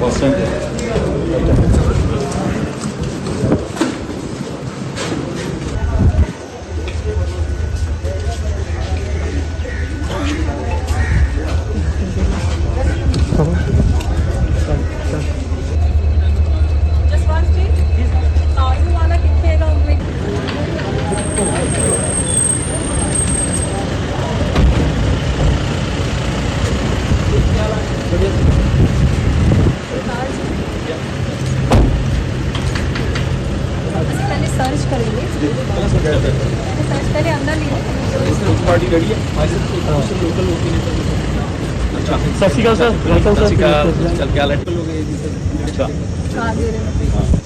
ਬੱਸ पहले अंदर party ready है लोकल अच्छा सत श्रीकाल सर वेलकम सर सत श्रीकाल चल क्या हाल है लोग अच्छा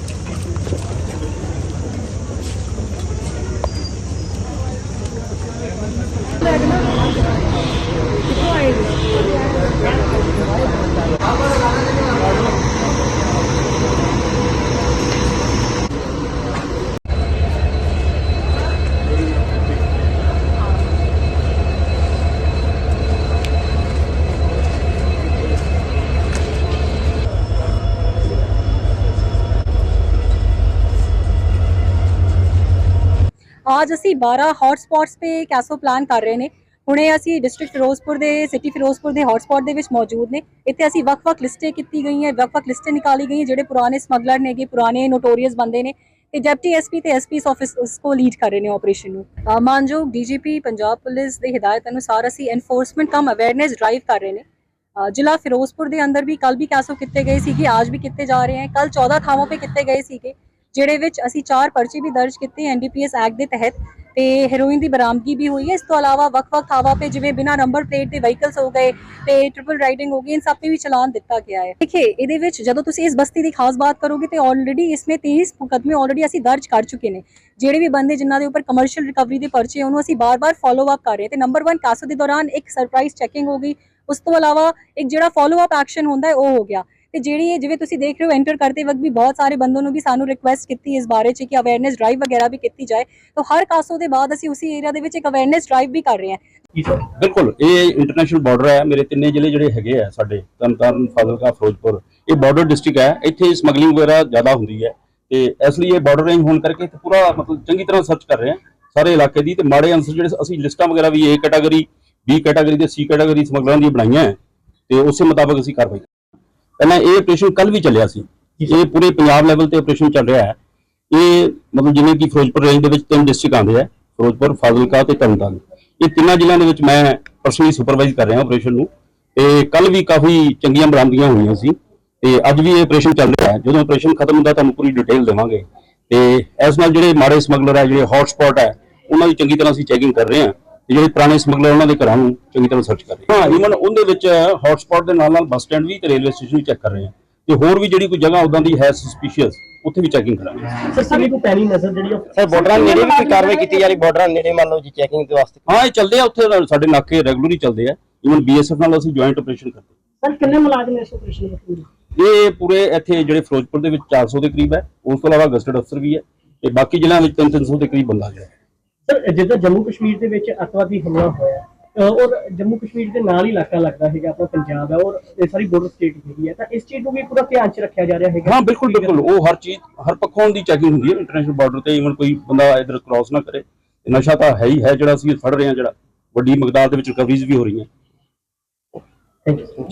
ਅੱਜ ਅਸੀਂ 12 ਹੌਟ ਸਪੌਟਸ ਤੇ ਕੈਸੋ ਪਲਾਨ ਕਰ ਰਹੇ ਨੇ। ਹੁਣੇ ਅਸੀਂ ਡਿਸਟ੍ਰਿਕਟ ਫਿਰੋਜ਼ਪੁਰ ਦੇ ਸਿਟੀ ਫਿਰੋਜ਼ਪੁਰ ਦੇ ਹੌਟ ਦੇ ਵਿੱਚ ਮੌਜੂਦ ਨੇ। ਇੱਥੇ ਅਸੀਂ ਵੱਖ-ਵੱਖ ਲਿਸਟੇ ਕੀਤੀ ਗਈਆਂ, ਵੱਖ-ਵੱਖ ਲਿਸਟੇ ਨਿਕਾਲੀ ਗਈਆਂ, ਜਿਹੜੇ ਪੁਰਾਣੇ ਸਮਗਲਰ ਨੇਗੇ ਪੁਰਾਣੇ ਨੋਟੋਰੀਅਸ ਬੰਦੇ ਨੇ। ਤੇ ਡਿਪਟੀ ਐਸਪੀ ਤੇ ਐਸਪੀਸ ਆਫਿਸ ਉਸ ਕੋ ਲੀਡ ਕਰ ਰਹੇ ਨੇ ਆਪਰੇਸ਼ਨ ਨੂੰ। ਅਹ ਮਾਨਯੋਗ ਡੀਜੀਪੀ ਪੰਜਾਬ ਪੁਲਿਸ ਦੇ ਹਦਾਇਤ ਅਨੁਸਾਰ ਅਸੀਂ ਐਨਫੋਰਸਮੈਂਟ ਕਮ ਅਵੇਅਰਨੈਸ ਡਰਾਈਵ ਕਰ ਰਹੇ ਨੇ। ਜ਼ਿਲ੍ਹਾ ਫਿਰੋਜ਼ਪੁਰ ਦੇ ਅੰਦਰ ਵੀ ਕੱਲ ਵੀ ਕੈਸੋ ਕੀਤੇ ਗਏ ਸੀਗੇ ਅੱਜ ਵੀ ਕੀਤੇ ਜਾ ਰਹੇ ਹਨ ਕੱਲ 14 ਥਾਵਾਂ ਤੇ ਕੀਤੇ ਗਏ ਸੀਗੇ। ਜਿਹੜੇ ਵਿੱਚ ਅਸੀਂ ਚਾਰ ਪਰਚੇ ਵੀ ਦਰਜ ਕੀਤੇ ਐਨਡੀਪੀਐਸ ਐਕਟ ਦੇ ਤਹਿਤ ਤੇ ਹੈਰੋਇਨ ਦੀ ਬਰਾਮਦਗੀ ਵੀ ਹੋਈ ਹੈ। ਇਸ ਤੋਂ ਇਲਾਵਾ ਵੱਖ-ਵੱਖ ਥਾਵਾਂ ਤੇ ਜਿਵੇਂ ਬਿਨਾਂ ਨੰਬਰ ਪਲੇਟ ਦੇ ਵਹੀਕਲਸ ਹੋ ਗਏ ਤੇ ਟ੍ਰਿਪਲ ਰਾਈਡਿੰਗ ਹੋ ਗਈ ਇਨ ਸਭ ਤੇ ਵੀ ਚਲਾਨ ਦਿੱਤਾ ਗਿਆ ਹੈ। ਦੇਖिए ਇਹਦੇ ਵਿੱਚ ਜਦੋਂ ਤੁਸੀਂ ਇਸ ਬਸਤੀ ਦੀ ਖਾਸ ਬਾਤ ਕਰੋਗੇ ਤੇ ਆਲਰੇਡੀ ਇਸਮੇ 23 ਮੁਕਦਮੇ ਆਲਰੇਡੀ ਅਸੀਂ ਦਰਜ ਕਰ ਚੁੱਕੇ ਨੇ। ਜਿਹੜੇ ਵੀ ਬੰਦੇ ਜਿਨ੍ਹਾਂ ਦੇ ਉੱਪਰ ਕਮਰਸ਼ੀਅਲ ਰਿਕਵਰੀ ਦੇ ਪਰਚੇ ਉਹਨੂੰ ਅਸੀਂ ਬਾਰ-ਬਾਰ ਫਾਲੋ ਅਪ ਕਰ ਰਹੇ ਤੇ ਨੰਬਰ 1 ਕਾਸੋ ਦੇ ਦੌਰਾਨ ਇੱਕ ਸਰਪ੍ਰਾਈਜ਼ ਚੈਕਿੰਗ ਹੋ ਗਈ। ਉਸ ਤੋਂ ਇਲਾਵਾ ਇੱਕ ਜਿਹੜਾ ਫਾਲੋ ਅਪ ਐਕਸ਼ਨ ਹੁੰਦਾ ਹੈ, ਉਹ ਹੋ ਗਿਆ। ਤੇ ਜਿਹੜੀ ਇਹ ਜਿਵੇਂ ਤੁਸੀਂ ਦੇਖ ਰਹੇ ਹੋ ਐਂਟਰ ਕਰਦੇ ਵਕਤ ਵੀ ਬਹੁਤ ਸਾਰੇ ਬੰਦਿਆਂ ਨੂੰ ਵੀ ਸਾਨੂੰ ਰਿਕੁਐਸਟ ਕੀਤੀ ਇਸ ਬਾਰੇ ਚ ਕਿ ਅਵੇਅਰਨੈਸ ਡਰਾਈਵ ਵਗੈਰਾ ਵੀ ਕੀਤੀ ਜਾਏ। ਤਾਂ ਹਰ ਕਾਸੋ ਦੇ ਬਾਅਦ ਅਸੀਂ ਉਸੇ ਏਰੀਆ ਦੇ ਵਿੱਚ ਇੱਕ ਅਵੇਅਰਨੈਸ ਡਰਾਈਵ ਵੀ ਕਰ ਰਹੇ ਹਾਂ। ਬਿਲਕੁਲ, ਇਹ ਇੰਟਰਨੈਸ਼ਨਲ ਬਾਰਡਰ ਹੈ। ਮੇਰੇ ਤਿੰਨੇ ਜ਼ਿਲ੍ਹੇ ਜਿਹੜੇ ਹੈਗੇ ਆ ਸਾਡੇ, ਤਰਨਤਾਰਨ, ਫਾਜ਼ਿਲਕਾ, ਫਿਰੋਜ਼ਪੁਰ, ਇਹ ਬਾਰਡਰ ਡਿਸਟ੍ਰਿਕਟ ਹੈ। ਇੱਥੇ ਸਮਗਲਿੰਗ ਵਗੈਰਾ ਜ਼ਿਆਦਾ ਹੁੰਦੀ ਹੈ। ਤੇ ਇਸ ਲਈ ਇਹ ਬਾਰਡਰ ਰੇਂਜ ਹੋਣ ਕਰਕੇ ਪੂਰਾ ਮਤਲਬ ਚੰਗੀ ਤਰ੍ਹਾਂ ਸਰਚ ਕਰ ਰਹੇ ਹਾਂ ਸਾਰੇ ਇਲਾਕੇ ਦੀ। ਤੇ ਮਾੜੇ ਅੰਸਰ ਜਿਹੜੇ ਅਸੀਂ ਲਿਸਟਾਂ ਵਗੈਰਾ ਵੀ ਏ ਕੈਟਾਗਰੀ ਬੀ ਕੈਟਾਗਰੀ ਤੇ C ਕੈਟਾਗਰੀ ਸਮਗਲਰਾਂ ਦੀ ਬਣਾਈਆਂ ਤੇ ਉਸੇ ਮੁਤਾਬਕ ਅਸੀਂ ਕਾਰਵਾਈ ਪਹਿਲਾਂ ਇਹ ਆਪਰੇਸ਼ਨ ਕੱਲ ਵੀ ਚੱਲਿਆ ਸੀ। ਇਹ ਪੂਰੇ ਪੰਜਾਬ ਲੈਵਲ ਤੇ ਆਪਰੇਸ਼ਨ ਚੱਲ ਰਿਹਾ ਹੈ। ਇਹ ਮਤਲਬ ਜਿਵੇਂ ਕਿ ਫਿਰੋਜ਼ਪੁਰ ਰੇਂਜ ਦੇ ਵਿੱਚ ਤਿੰਨ ਡਿਸਟ੍ਰਿਕਟ ਆਉਂਦੇ ਆ ਫਿਰੋਜ਼ਪੁਰ ਫਾਜ਼ਿਲਕਾ ਤੇ ਤਰਨਤਾਰਨ। ਇਹ ਤਿੰਨਾਂ ਜ਼ਿਲ੍ਹਿਆਂ ਦੇ ਵਿੱਚ ਮੈਂ ਪਰਸਨਲੀ ਸੁਪਰਵਾਈਜ਼ ਕਰ ਰਿਹਾ ਆਪਰੇਸ਼ਨ ਨੂੰ। ਤੇ ਕੱਲ ਵੀ ਕਾਫੀ ਚੰਗੀਆਂ ਬਰਾਮਦੀਆਂ ਹੋਈਆਂ ਸੀ। ਤੇ ਅੱਜ ਵੀ ਇਹ ਆਪਰੇਸ਼ਨ ਚੱਲ ਰਿਹਾ ਹੈ। ਜਦੋਂ ਆਪਰੇਸ਼ਨ ਖਤਮ ਹੁੰਦਾ ਤੁਹਾਨੂੰ ਪੂਰੀ ਡਿਟੇਲ ਦੇਵਾਂਗੇ। ਤੇ ਇਸ ਨਾਲ ਜਿਹੜੇ ਮਾੜੇ ਸਮਗਲਰ ਹੈ ਜਿਹੜੇ ਹੌਟ ਸਪੌਟ ਹੈ ਉਹਨਾਂ ਦੀ ਚੰਗੀ ਤਰ੍ਹਾਂ ਅਸੀਂ ਚੈਕਿੰਗ ਕਰ ਰਹੇ ਹਾਂ। ਜਿਹੜੇ ਪੁਰਾਣੇ ਸਮਗਲਰ ਉਹਨਾਂ ਦੇ ਘਰਾਂ ਨੂੰ ਚੰਗੀ ਤਰ੍ਹਾਂ ਸਰਚ ਕਰ ਰਹੇ ਹਾਂ ਹਾਂ ਈਵਨ ਉਹਦੇ ਵਿੱਚ ਹੌਟ ਸਪੌਟ ਦੇ ਨਾਲ ਨਾਲ ਬੱਸ ਸਟੈਂਡ ਵੀ ਤੇ ਰੇਲਵੇ ਸਟੇਸ਼ਨ ਵੀ ਚੈੱਕ ਕਰ ਰਹੇ ਹਾਂ ਤੇ ਹੋਰ ਵੀ ਜਿਹੜੀ ਕੋਈ ਜਗ੍ਹਾ ਉਦਾਂ ਦੀ ਹੈ ਸਸਪੀਸ਼ੀਅਸ ਉੱਥੇ ਵੀ ਚੈਕਿੰਗ ਕਰਾਂਗੇ। ਸਰ ਕਿੰਨੀ ਕੁ ਪੈਣੀ ਨਜ਼ਰ ਜਿਹੜੀ ਉਹ ਸਰ ਬਾਰਡਰਾਂ ਨੇੜੇ ਵੀ ਕੋਈ ਕਾਰਵਾਈ ਕੀਤੀ ਜਾ ਰਹੀ? ਬਾਰਡਰਾਂ ਨੇੜੇ ਮੰਨ ਲਓ ਜੀ ਚੈਕਿੰਗ ਦੇ ਵਾਸਤੇ। ਹਾਂ ਇਹ ਚੱਲਦੇ ਆ ਉੱਥੇ ਸਾਡੇ ਨਾਕੇ ਰੈਗੂਲਰ ਹੀ ਚੱਲਦੇ ਆ। ਈਵਨ ਬੀਐਸਐਫ ਨਾਲ ਅਸੀਂ ਜੁਆਇੰਟ ਆਪਰੇਸ਼ਨ ਕਰਦੇ ਸਰ ਕਿੰਨੇ ਮੁਲਾਜ਼ਮ ਇਸ ਆਪਰੇਸ਼ਨ ਵਿੱਚ ਪੂਰੇ। ਇਹ ਪੂਰੇ ਇੱਥੇ ਜਿਹੜੇ ਫਿਰੋਜ਼ਪੁਰ ਦੇ ਵਿੱਚ 400 ਦੇ ਕਰੀਬ ਹੈ। ਉਸ ਤੋਂ ਇਲਾਵਾ ਗਸਟਡ ਅਫਸਰ ਵੀ ਹੈ। ਤੇ ਬਾਕੀ ਜ਼ਿਲ੍ਹਿਆਂ ਵਿੱਚ 300 ਦੇ ਕਰੀਬ ਬੰਦਾ ਹੈ ਸਰ ਜਿੱਦਾਂ ਜੰਮੂ ਕਸ਼ਮੀਰ ਦੇ ਵਿੱਚ ਅੱਤਵਾਦੀ ਹਮਲਾ ਹੋਇਆ ਔਰ ਜੰਮੂ ਕਸ਼ਮੀਰ ਦੇ ਨਾਲ ਹੀ ਇਲਾਕਾ ਲੱਗਦਾ ਹੈਗਾ ਆਪਣਾ ਪੰਜਾਬ ਹੈ ਔਰ ਇਹ ਸਾਰੀ ਬੋਰਡਰ ਸਟੇਟ ਹੈਗੀ ਹੈ ਤਾਂ ਇਸ ਚੀਜ਼ ਨੂੰ ਵੀ ਪੂਰਾ ਧਿਆਨ 'ਚ ਰੱਖਿਆ ਜਾ ਰਿਹਾ ਹੈਗਾ? ਹਾਂ ਬਿਲਕੁਲ ਬਿਲਕੁਲ। ਉਹ ਹਰ ਚੀਜ਼ ਹਰ ਪੱਖੋਂ ਦੀ ਚੈਕਿੰਗ ਹੁੰਦੀ ਹੈ ਇੰਟਰਨੈਸ਼ਨਲ ਬਾਰਡਰ ਤੇ ਈਵਨ ਕੋਈ ਬੰਦਾ ਇਧਰ ਕ੍ਰਾਸ ਨਾ ਕਰੇ। ਨਸ਼ਾ ਤਾਂ ਹੈ ਹੀ ਹੈ ਜਿਹੜਾ ਅਸੀਂ ਫੜ ਰਹੇ ਹਾਂ ਜਿਹੜਾ। ਵੱਡੀ ਮਕਦਾਰ ਦੇ ਵਿੱਚ ਰਿਕਵਰੀਜ਼ ਵੀ ਹੋ ਰਹੀਆਂ। Thank you